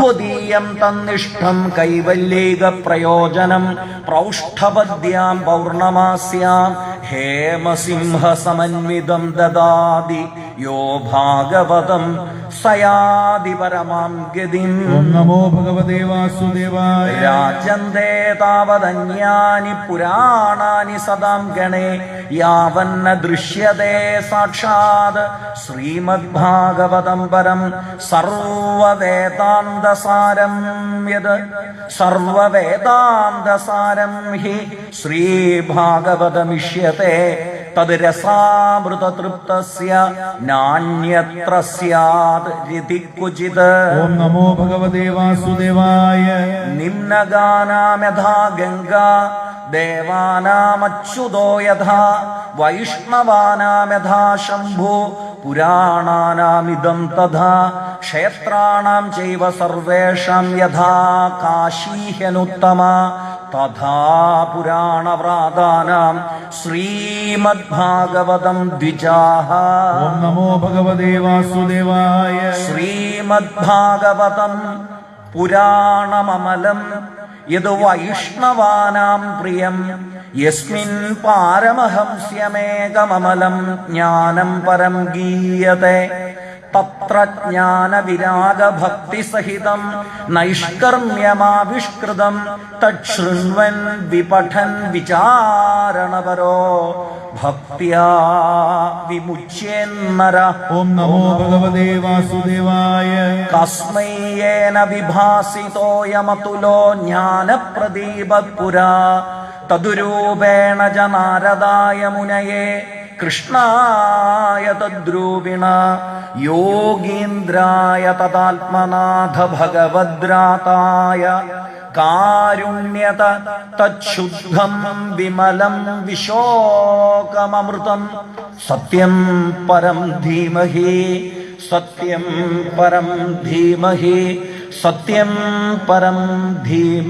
ത്വദീയം തന്നിഷ്ടം കൈവല്യൈക പ്രയോജനം പ്രൗഷ്ഠപദ്യാം പൗർണമാസ്യാം. ഹേമസിംഹ സമന്വിതം ദദാതി. യോ ഭാഗവതം സയാതി പരമാം ഗതിം നമോ ഭഗവതേ വാസുദേവായ. രാജന്തേ താവതന്യാനി പുരാണാനി സദാം ഗണേ. യാവന്ന ദൃശ്യതേ സാക്ഷാത് ശ്രീമദ്ഭാഗവതം പരം സർവവേദാന്തസാരം യത്. സർവവേദാന്തസാരം ഹി ശ്രീഭാഗവതമിഷ്യത്തെ. തത് രസാമൃതതൃപ്തസ്യ നാണ്യത്ര സ്യാത് രിതി ക്വചിത് ഓം നമോ ഭഗവതേ വാസുദേവായ. നിമ്നഗാനാമഥാ ഗംഗാ ദേവാനാമച്യുതോ യഥാ വൈഷ്ണവാനാമഥാ ശംഭു പുരാണാനാമിദം തഥാ ക്ഷേത്രാണാം ചൈവ സർവേഷാം യഥാ കാശീഹ്യനുത്തമ തഥാ പുരാണവ്രാതാനാം ശ്രീമദ്ഭാഗവതം ദ്വിജാഹ. ഓം നമോ ഭഗവതേ വാസുദേവായ. ശ്രീമദ്ഭാഗവതം പുരാണമമലം യത് വൈഷ്ണവാനാം പ്രിയം. യസ്മിൻ പാരമഹംസ്യമേകമലം ജ്ഞാനം പരം ഗീയത്തെ. തത്ര ജ്ഞാനവിരാഗഭക്തിസഹിതം നൈഷ്കർമ്യമാവിഷ്കൃതം തൃണ്വൻ വിപഠൻ വിചാരണപരോ. ഭക്തിയാ വിമുച്യേന്നര ഓം നമോ ഭഗവതേ വാസുദേവായ കസ്മൈ യേന വിഭാസിതോയമതുലോ ജ്ഞാനപ്രദീപപുരാ തദുരൂപേണ ച നാരദായ മുനയേ കൃഷ്ണായ തദ്രൂപിണ. യോഗീന്ദ്രായ തദാത്മനാഥ ഭഗവദ്രാതായ. കാരുണ്യത തച്ഛുദ്ധം വിമലം വിശോകമൃതം സത്യം പരം ധീമഹി. സത്യം പരം ധീമഹി സത്യം പരം ധീമ